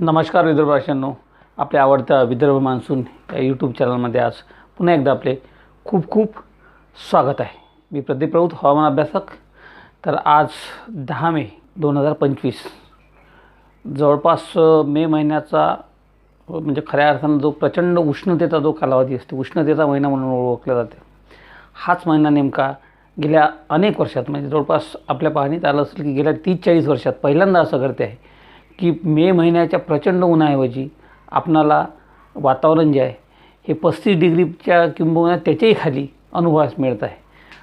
नमस्कार विदर्भाषांनो आपल्या आवडत्या विदर्भ मान्सून या यूट्यूब चॅनलमध्ये आज पुन्हा एकदा आपले खूप खूप स्वागत आहे. मी प्रदीप राऊत हवामान अभ्यासक. तर आज दहा मे दोन हजार पंचवीस. जवळपास मे महिन्याचा म्हणजे खऱ्या अर्थानं जो प्रचंड उष्णतेचा जो कालावधी असतो उष्णतेचा महिना म्हणून ओळखला जाते. हाच महिना नेमका गेल्या अनेक वर्षात म्हणजे जवळपास आपल्या पाहणीत आलं असेल की गेल्या तीस चाळीस वर्षात पहिल्यांदा असं करते आहे की मे महिन्याच्या प्रचंड उन्हाऐवजी आपणाला वातावरण जे आहे हे पस्तीस डिग्रीच्या किंबहुना त्याच्याही खाली अनुभवास मिळत आहे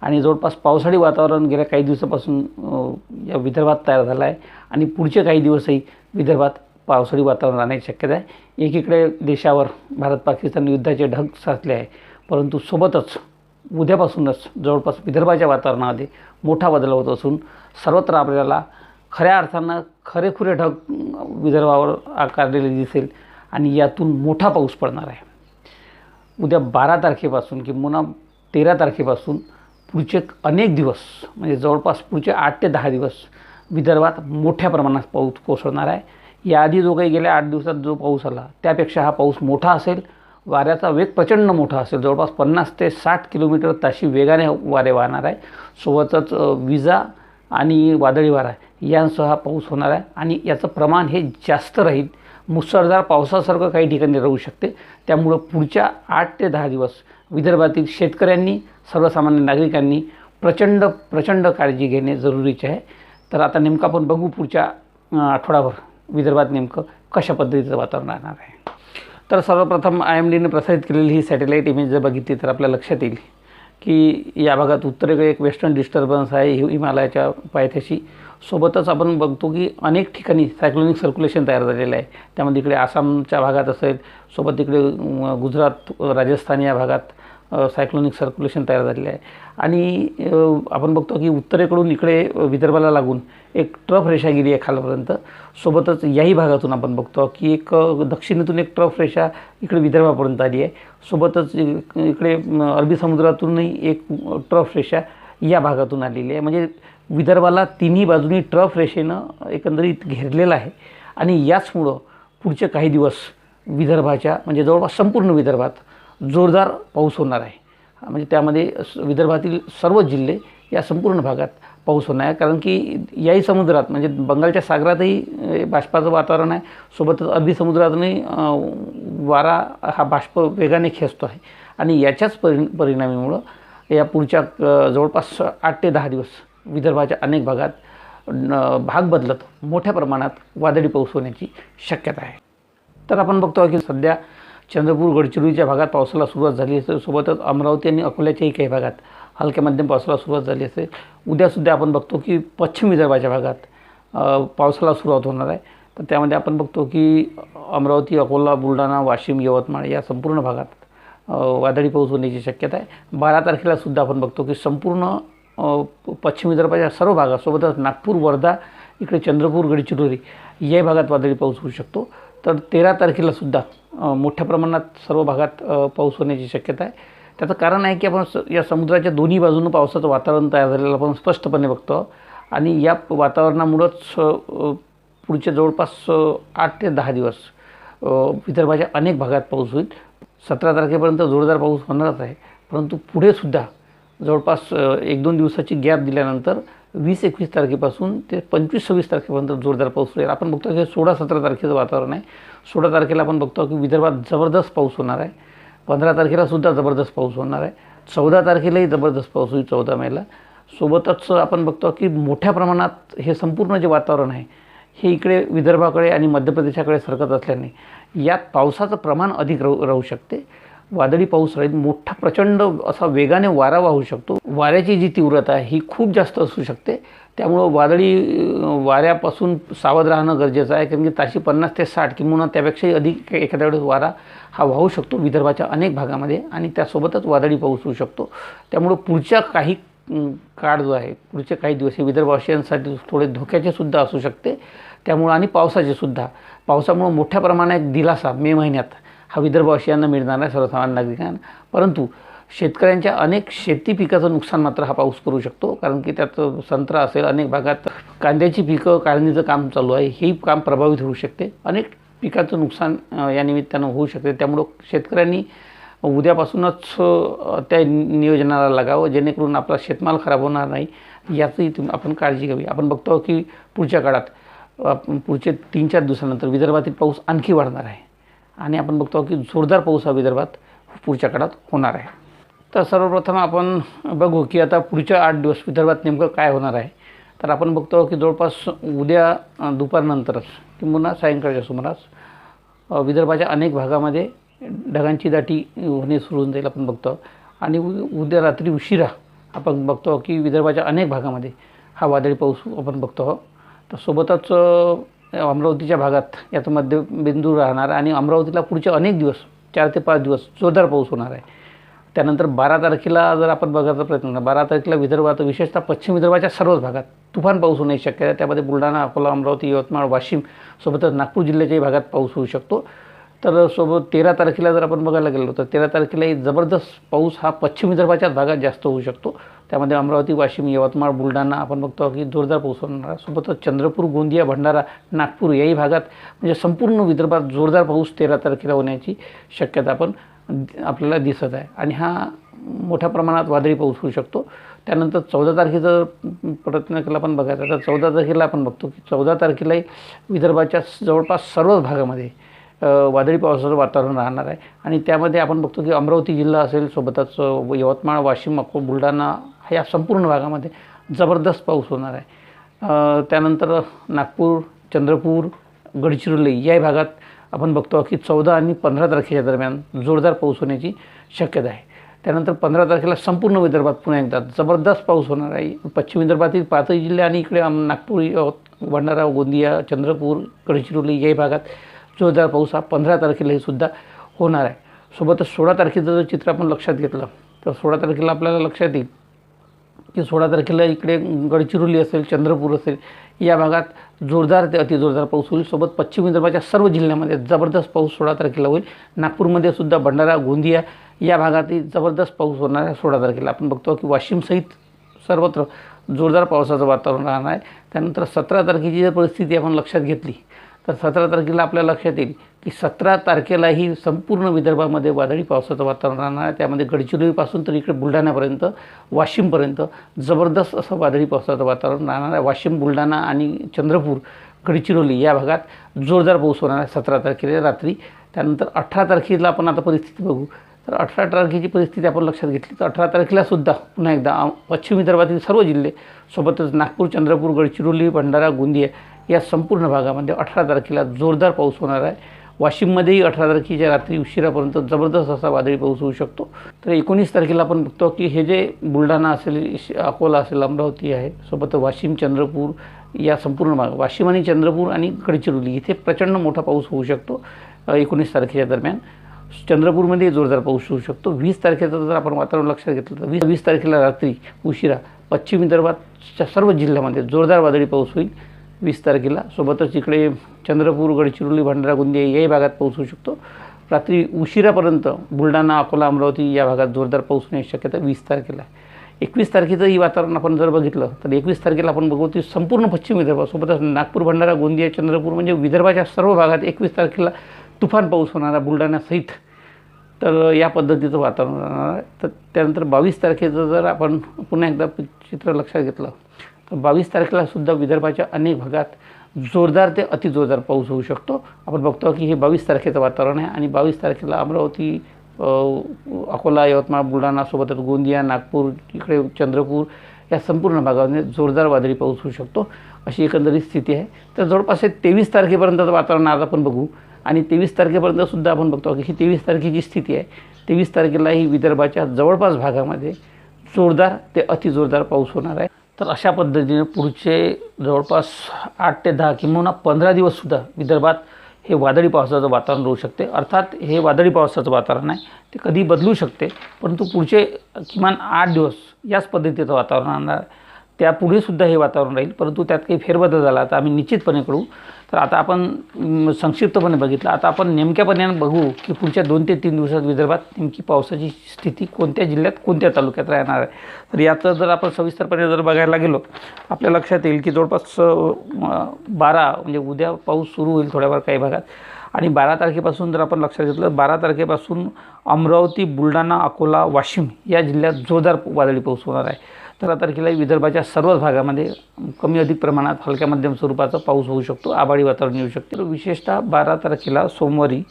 आणि जवळपास पावसाळी वातावरण गेल्या काही दिवसापासून या विदर्भात तयार झालं आहे आणि पुढचे काही दिवसही विदर्भात पावसाळी वातावरण राहण्याची शक्यता आहे. एकीकडे देशावर भारत पाकिस्तान युद्धाचे ढग साचले आहे परंतु सोबतच उद्यापासूनच जवळपास विदर्भाच्या वातावरणामध्ये मोठा बदल होत असून सर्वत्र आपल्याला खऱ्या अर्थानं खरेखुरे ढग विदर्भावर आकारलेले दिसेल आणि यातून मोठा पाऊस पडणार आहे. उद्या बारा तारखेपासून किंवा तेरा तारखेपासून पुढचे अनेक दिवस म्हणजे जवळपास पुढचे आठ ते दहा दिवस विदर्भात मोठ्या प्रमाणात पाऊस कोसळणार आहे. याआधी जो काही गेल्या आठ दिवसात जो पाऊस आला त्यापेक्षा हा पाऊस मोठा असेल. वाऱ्याचा वेग प्रचंड मोठा असेल. जवळपास पन्नास ते साठ किलोमीटर ताशी वेगाने वारे वाहणार आहे. सोबतच विजा आणि वादळी वारा यांसह हा पाऊस होणार आहे आणि याचं प्रमाण हे जास्त राहील. मुसळधार पावसासारखं काही ठिकाणी राहू शकते. त्यामुळं पुढच्या आठ ते दहा दिवस विदर्भातील शेतकऱ्यांनी सर्वसामान्य नागरिकांनी प्रचंड प्रचंड काळजी घेणे जरुरीचे आहे. तर आता नेमकं आपण बघू पुढच्या आठवडाभर विदर्भात नेमकं कशा पद्धतीचं वातावरण राहणार आहे. तर सर्वप्रथम आय एम डीने प्रसारित केलेली ही सॅटेलाईट इमेज जर बघितली तर आपल्या लक्षात येईल की या भागात उत्तरेकडे एक वेस्टर्न डिस्टर्बन्स आहे हिमालयाच्या पायथ्याशी. सोबतच आपण बघतो की अनेक ठिकाणी सायक्लोनिक सर्क्युलेशन तयार झालेलं आहे. त्यामध्ये इकडे आसामच्या भागात असेल सोबत तिकडे गुजरात राजस्थान या भागात. सायक्लोनिक सर्क्युलेशन तयार झालेलं आहे. आणि आपण बघतो की उत्तरेकडून इकडे विदर्भाला लागून एक ट्रफ रेषा गेली आहे खालपर्यंत. सोबतच याही भागातून आपण बघतो की एक दक्षिणेतून एक ट्रफ रेषा इकडे विदर्भापर्यंत आली आहे. सोबतच इकडे अरबी समुद्रातूनही एक ट्रफ रेषा या भागातून आलेली आहे. म्हणजे विदर्भाला तिन्ही बाजूनी ट्रफ रेषेनं एकंदरीत घेरलेलं आहे. आणि याचमुळं पुढचे काही दिवस विदर्भाच्या म्हणजे जवळपास संपूर्ण विदर्भात जोरदार पाऊस होणार आहे. म्हणजे त्यामध्ये स- विदर्भातील सर्व जिल्हे या संपूर्ण भागात पाऊस होणार आहे. कारण की याही समुद्रात म्हणजे बंगालच्या सागरातही बाष्पाचं वातावरण आहे. सोबतच अरबी समुद्रातूनही वारा हा बाष्प वेगाने खेचतो आहे. आणि याच्याच परि परिणामीमुळं या पुढच्या जवळपास आठ ते दहा दिवस विदर्भाच्या अनेक भागात भाग बदलत मोठ्या प्रमाणात वादळी पाऊस होण्याची शक्यता आहे. तर आपण बघतो की सध्या चंद्रपूर गडचिरोलीच्या भागात पावसाला सुरुवात झाली असेल. सोबतच अमरावती आणि अकोल्याच्याही काही भागात हलक्या मध्यम पावसाला सुरुवात झाली असेल. उद्यासुद्धा आपण बघतो की पश्चिम विदर्भाच्या भागात पावसाला सुरुवात होणार आहे. तर त्यामध्ये आपण बघतो की अमरावती अकोला बुलढाणा वाशिम यवतमाळ या संपूर्ण भागात वादळी पाऊस होण्याची शक्यता आहे. बारा तारखेला सुद्धा आपण बघतो की संपूर्ण पश्चिम विदर्भाच्या सर्व भागासोबतच नागपूर वर्धा इकडे चंद्रपूर गडचिरोली या भागात वादळी पाऊस होऊ शकतो. तर तेरा तारखेला सुद्धा मोठ्या प्रमाणात सर्व भागात पाऊस होण्याची शक्यता आहे. त्याचं कारण आहे की आपण स या समुद्राच्या दोन्ही बाजूनं पावसाचं वातावरण तयार झालेलं आपण स्पष्टपणे बघतो. आणि या वातावरणामुळंच पुढचे जवळपास आठ ते दहा दिवस विदर्भाच्या अनेक भागात पाऊस होईल. सतरा तारखेपर्यंत जोरदार पाऊस होणारच आहे. परंतु पुढे सुद्धा जवळपास एक दोन दिवसाची गॅप दिल्यानंतर वीस एकवीस तारखेपासून ते पंचवीस सव्वीस तारखेपर्यंत जोरदार पाऊस होईल आपण बघतो की सोळा सतरा तारखेचं वातावरण आहे. सोळा तारखेला आपण बघतो की विदर्भात जबरदस्त पाऊस होणार आहे. पंधरा तारखेला सुद्धा जबरदस्त पाऊस होणार आहे. चौदा तारखेलाही जबरदस्त पाऊस होईल चौदा मेला. सोबतच आपण बघतो की मोठ्या प्रमाणात हे संपूर्ण जे वातावरण आहे हे इकडे विदर्भाकडे आणि मध्य प्रदेशाकडे सरकत असल्याने यात पावसाचं प्रमाण अधिक राहू राहू शकते. वादळी पाऊस राहील मोठा प्रचंड असा वेगाने वारा वाहू शकतो. वाऱ्याची जी तीव्रता आहे ही खूप जास्त असू शकते. त्यामुळं वादळी वाऱ्यापासून सावध राहणं गरजेचं आहे. कारण की ताशी पन्नास ते साठ किंवा त्यापेक्षाही अधिक एखाद्या वेळेस वारा हा वाहू शकतो विदर्भाच्या अनेक भागामध्ये आणि त्यासोबतच वादळी पाऊस होऊ शकतो. त्यामुळं पुढच्या काही काळ जो आहे पुढचे काही दिवस हे विदर्भवासियांसाठी थोडे धोक्याचे सुद्धा असू शकते. त्यामुळं आणि पावसाचे सुद्धा. पावसामुळं मोठ्या प्रमाणात दिलासा मे महिन्यात हा विदर्भवासियांना मिळणार नाही सर्वसामान्य नागरिकांना. परंतु शेतकऱ्यांच्या अनेक शेती पिकाचं नुकसान मात्र हा पाऊस करू शकतो कारण की त्यात संत्रा असेल अनेक भागात कांद्याची पिकं काढणीचं काम चालू आहे हेही काम प्रभावित होऊ शकते. अनेक पिकाचं नुकसान या निमित्तानं होऊ शकते. त्यामुळं शेतकऱ्यांनी उद्यापासूनच त्या नियोजनाला लागावं जेणेकरून आपला शेतमाल खराब होणार नाही याचंही आपण काळजी घ्यावी. आपण बघतो की पुढच्या काळात पुढचे तीन चार दिवसानंतर विदर्भातील पाऊस आणखी वाढणार आहे. आणि आपण बघतो की जोरदार पाऊस हा विदर्भात पुढच्या काळात होणार आहे. तर सर्वप्रथम आपण बघू की आता पुढच्या आठ दिवस विदर्भात नेमकं काय होणार आहे. तर आपण बघतो की जवळपास उद्या दुपारनंतरच किंवा सायंकाळच्या सुमारास विदर्भाच्या अनेक भागामध्ये ढगांची दाटी होणे सुरू होऊन जाईल आपण बघतो. आणि उ- उद्या रात्री उशिरा आपण बघतो की विदर्भाच्या अनेक भागामध्ये हा वादळी पाऊस आपण बघतो. तर सोबतच अमरावतीच्या भागात याचा मध्यबिंदू राहणार आणि अमरावतीला पुढचे अनेक दिवस चार ते पाच दिवस जोरदार पाऊस होणार आहे. त्यानंतर बारा तारखेला जर आपण बघायचा प्रयत्न केला बारा तारखेला विदर्भात विशेषतः पश्चिम विदर्भाच्या सर्वच भागात तुफान पाऊस होण्याची शक्यता आहे. त्यामध्ये बुलढाणा अकोला अमरावती यवतमाळ वाशिम सोबतच नागपूर जिल्ह्याच्याही भागात पाऊस होऊ शकतो. तर सोबत तेरा तारखेला जर आपण बघायला गेलो तर तेरा तारखेलाही जबरदस्त पाऊस हा पश्चिम विदर्भाच्याच भागात जास्त होऊ शकतो. त्यामध्ये अमरावती वाशिम यवतमाळ बुलढाणा आपण बघतो की जोरदार पाऊस होणार सोबतच चंद्रपूर गोंदिया भंडारा नागपूर याही भागात म्हणजे संपूर्ण विदर्भात जोरदार पाऊस तेरा तारखेला होण्याची शक्यता आपण आपल्याला दिसत आहे. आणि हा मोठ्या प्रमाणात वादळी पाऊस होऊ शकतो. त्यानंतर चौदा तारखेचा प्रयत्न केला आपण बघायचा तर चौदा तारखेला आपण बघतो की चौदा तारखेलाही विदर्भाच्या जवळपास सर्वच भागामध्ये वादळी पावसाचं वातावरण राहणार आहे. आणि त्यामध्ये आपण बघतो की अमरावती जिल्हा असेल सोबतच यवतमाळ वाशिम अको बुलढाणा ह्या संपूर्ण भागामध्ये जबरदस्त पाऊस होणार आहे. त्यानंतर नागपूर चंद्रपूर गडचिरोली या भागात आपण बघतो की चौदा आणि पंधरा तारखेच्या दरम्यान जोरदार पाऊस होण्याची शक्यता आहे. त्यानंतर पंधरा तारखेला संपूर्ण विदर्भात पुन्हा एकदा जबरदस्त पाऊस होणार आहे. पश्चिम विदर्भातील पाचही जिल्हे आणि इकडे नागपूर यवत- भंडारा गोंदिया चंद्रपूर गडचिरोली याही भागात जोरदार पाऊस हा पंधरा तारखेलाही सुद्धा होणार आहे. सोबतच सोळा तारखेचं जर चित्र आपण लक्षात घेतलं तर सोळा तारखेला आपल्याला लक्षात येईल की सोळा तारखेला इकडे गडचिरोली असेल चंद्रपूर असेल या भागात जोरदार ते अतिजोरदार पाऊस होईल. सोबत पश्चिम विदर्भाच्या सर्व जिल्ह्यामध्ये जबरदस्त पाऊस सोळा तारखेला होईल. नागपूरमध्ये सुद्धा भंडारा गोंदिया या भागातही जबरदस्त पाऊस होणार आहे सोळा तारखेला. आपण बघतो की वाशिमसहित सर्वत्र जोरदार पावसाचं वातावरण राहणार आहे. त्यानंतर सतरा तारखेची जर परिस्थिती आपण लक्षात घेतली तर सतरा तारखेला आपल्या लक्षात येईल की सतरा तारखेलाही संपूर्ण विदर्भामध्ये वादळी पावसाचं वातावरण राहणार आहे. त्यामध्ये गडचिरोलीपासून तर इकडे बुलढाण्यापर्यंत वाशिमपर्यंत जबरदस्त असं वादळी पावसाचं वातावरण राहणार आहे. वाशिम बुलढाणा आणि चंद्रपूर गडचिरोली या भागात जोरदार पाऊस होणार आहे सतरा तारखेला रात्री. त्यानंतर अठरा तारखेला आपण आता परिस्थिती बघू. तर अठरा तारखेची परिस्थिती आपण लक्षात घेतली. तर अठरा तारखेला सुद्धा पुन्हा एकदा पश्चिम विदर्भातील सर्व जिल्हे सोबतच नागपूर चंद्रपूर गडचिरोली भंडारा गोंदिया या संपूर्ण भागामध्ये अठरा तारखेला जोरदार पाऊस होणार आहे. वाशिममध्येही अठरा तारखेच्या रात्री उशिरापर्यंत जबरदस्त असा वादळी पाऊस होऊ शकतो. तर एकोणीस तारखेला आपण बघतो की हे जे बुलढाणा असेल श- अकोला असेल अमरावती आहे सोबत वाशिम चंद्रपूर या संपूर्ण भाग वाशिम आणि चंद्रपूर आणि गडचिरोली इथे प्रचंड मोठा पाऊस होऊ शकतो एकोणीस तारखेच्या दरम्यान. चंद्रपूरमध्ये जोरदार पाऊस होऊ शकतो. वीस तारखेचं जर आपण वातावरण लक्षात घेतलं तर वीस वीस तारखेला रात्री उशिरा पश्चिम विदर्भातच्या सर्व जिल्ह्यामध्ये जोरदार वादळी पाऊस होईल. वीस तारखेला. सोबतच इकडे चंद्रपूर गडचिरोली भंडारा गोंदिया याही भागात पाऊस होऊ शकतो. रात्री उशिरापर्यंत बुलढाणा अकोला अमरावती या भागात जोरदार पाऊस होण्याची शक्यता वीस तारखेला आहे. एकवीस तारखेचं ही वातावरण आपण जर बघितलं तर एकवीस तारखेला आपण बघू की संपूर्ण पश्चिम विदर्भासोबतच नागपूर भंडारा गोंदिया चंद्रपूर म्हणजे विदर्भाच्या सर्व भागात एकवीस तारखेला तुफान पाऊस होणारा बुलढाण्यासहित तर या पद्धतीचं वातावरण राहणार आहे. तर त्यानंतर बावीस तारखेचं जर आपण पुन्हा एकदा चित्र लक्षात घेतलं बावीस तारखेला सुद्धा विदर्भाच्या अनेक भागात जोरदार ते अतिजोरदार पाऊस होऊ शकतो. आपण बघतो की हे बावीस तारखेचं वातावरण आहे आणि बावीस तारखेला अमरावती अकोला यवतमाळ बुलढाणा सोबतच गोंदिया नागपूर इकडे चंद्रपूर या संपूर्ण भागामध्ये जोरदार वादळी पाऊस होऊ शकतो. अशी एकंदरीत स्थिती आहे. तर जवळपास हे तेवीस तारखेपर्यंतचं वातावरण आज आपण बघू. आणि तेवीस तारखेपर्यंत सुद्धा आपण बघतो की ही तेवीस तारखेची स्थिती आहे. तेवीस तारखेला ही विदर्भाच्या जवळपास भागामध्ये जोरदार ते अतिजोरदार पाऊस होणार आहे. तर अशा पद्धतीने पुढचे जवळपास आठ ते दहा किंवा पंधरा दिवससुद्धा विदर्भात हे वादळी पावसाचं वातावरण राहू शकते. अर्थात हे वादळी पावसाचं वातावरण आहे. ते कधी बदलू शकते. परंतु पुढचे किमान आठ दिवस याच पद्धतीचं वातावरण राहणार. आहे. त्यापुढे सुद्धा हे वातावरण राहील परंतु त्यात काही फेरबदल झाला तर आम्ही निश्चितपणे कळू तर आता आपण संक्षिप्तपणे बघितलं. आता आपण नेमक्यापणे बघू की पुढच्या दोन ते तीन दिवसात विदर्भात नेमकी पावसाची स्थिती कोणत्या जिल्ह्यात कोणत्या तालुक्यात राहणार आहे? तर याचं जर आपण सविस्तरपणे जर बघायला गेलो आपल्या लक्षात येईल की जवळपास बारा म्हणजे उद्या पाऊस सुरू होईल थोड्याफार काही भागात. आणि बारा तारखेपासून जर आपण लक्षात घेतलं बारा तारखेपासून अमरावती बुलढाणा अकोला वाशिम या जिल्ह्यात जोरदार वादळी पाऊस होणार आहे. तेरा तारखेला विदर्भाच्या सर्वच भागामध्ये कमी अधिक प्रमाणात हलक्या मध्यम स्वरूपाचा पाऊस होऊ शकतो आबाळी वातावरण येऊ शकते. विशेषतः बारा तारखेला सोमवारी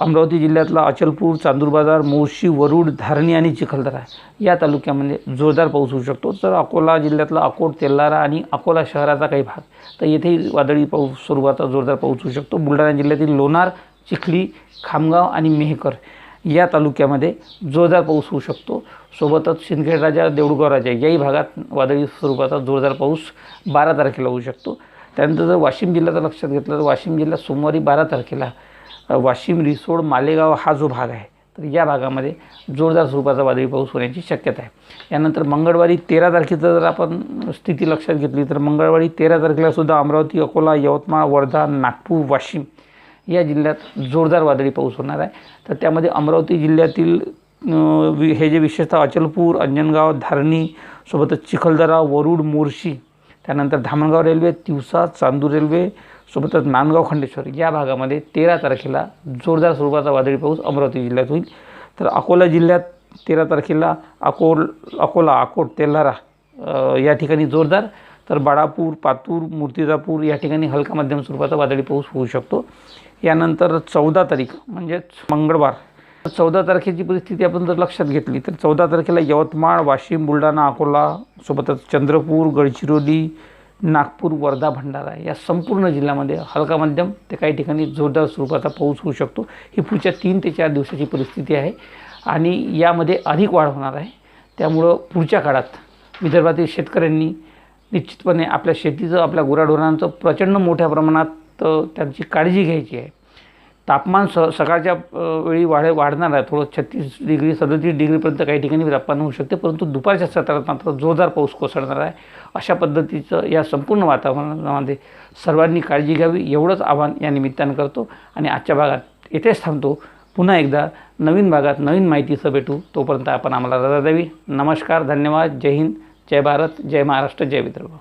अमरावती जिल्ह्यातला अचलपूर चांदूर बाजार मोर्शी वरुड धारणी आणि चिखलदरा या तालुक्यामध्ये जोरदार पाऊस होऊ शकतो. तर अकोला जिल्ह्यातला अकोट तेल्लारा आणि अकोला शहराचा काही भाग तर येथेही वादळी पाऊस स्वरूपाचा जोरदार पाऊस होऊ शकतो. बुलढाणा जिल्ह्यातील लोणार चिखली खामगाव आणि मेहकर या तालुक्यामध्ये जोरदार पाऊस होऊ शकतो. सोबतच सिंदखेड राजा देऊळगाव राजा याही भागात वादळी स्वरूपाचा जोरदार पाऊस बारा तारखेला होऊ शकतो. त्यानंतर जर वाशिम जिल्ह्याचं लक्षात घेतलं तर वाशिम जिल्ह्यात सोमवारी बारा तारखेला वाशिम रिसोड मालेगाव हा जो भाग आहे तर या भागामध्ये जोरदार स्वरूपाचा वादळी पाऊस होण्याची शक्यता आहे. यानंतर मंगळवारी तेरा तारखेचं जर आपण स्थिती लक्षात घेतली तर मंगळवारी तेरा तारखेला सुद्धा अमरावती अकोला यवतमाळ वर्धा नागपूर वाशिम या जिल्ह्यात जोरदार वादळी पाऊस होणार आहे. तर त्यामध्ये अमरावती जिल्ह्यातील वि- हे जे विशेषतः अचलपूर अंजनगाव धारणी सोबतच चिखलदरा वरुड मोर्शी त्यानंतर धामणगाव रेल्वे तिवसा चांदूर रेल्वे सोबतच नांदगाव खंडेश्वर या भागामध्ये तेरा तारखेला जोरदार स्वरूपाचा वादळी पाऊस अमरावती जिल्ह्यात होईल. तर अकोला जिल्ह्यात तेरा तारखेला अकोल अकोला अकोट तेल्हारा या ठिकाणी जोरदार तर बाळापूर पातूर मूर्तिजापूर या ठिकाणी हलका मध्यम स्वरूपाचा वादळी पाऊस होऊ शकतो. यानंतर चौदा तारीख म्हणजेच मंगळवार. चौदा तारखेची परिस्थिती आपण जर लक्षात घेतली तर चौदा तारखेला यवतमाळ वाशिम बुलढाणा अकोला सोबतच चंद्रपूर गडचिरोली नागपूर वर्धा भंडारा या संपूर्ण जिल्ह्यामध्ये हलका मध्यम ते काही ठिकाणी जोरदार स्वरूपाचा पाऊस होऊ शकतो. ही पुढच्या तीन ते चार दिवसाची परिस्थिती आहे आणि यामध्ये अधिक वाढ होणार आहे. त्यामुळं पुढच्या काळात विदर्भातील शेतकऱ्यांनी निश्चितपणे आपल्या शेतीचं आपल्या गुराढोरांचं प्रचंड मोठ्या प्रमाणात त्यांची काळजी घ्यायची आहे. तापमान स सकाळच्या वेळी वाढ वाढणार आहे. थोडं छत्तीस डिग्री सदतीस डिग्रीपर्यंत काही ठिकाणी तापमान होऊ शकते परंतु दुपारच्या सत्रात मात्र जोरदार पाऊस कोसळणार आहे. अशा पद्धतीचं या संपूर्ण वातावरणामध्ये सर्वांनी काळजी घ्यावी एवढंच आव्हान या निमित्तानं करतो. आणि आजच्या भागात येथेच थांबतो. पुन्हा एकदा नवीन भागात नवीन माहितीसह भेटू. तोपर्यंत आपण आम्हाला रजा द्यावी. नमस्कार धन्यवाद. जय हिंद. जय भारत जय महाराष्ट्र जय विदर्भ.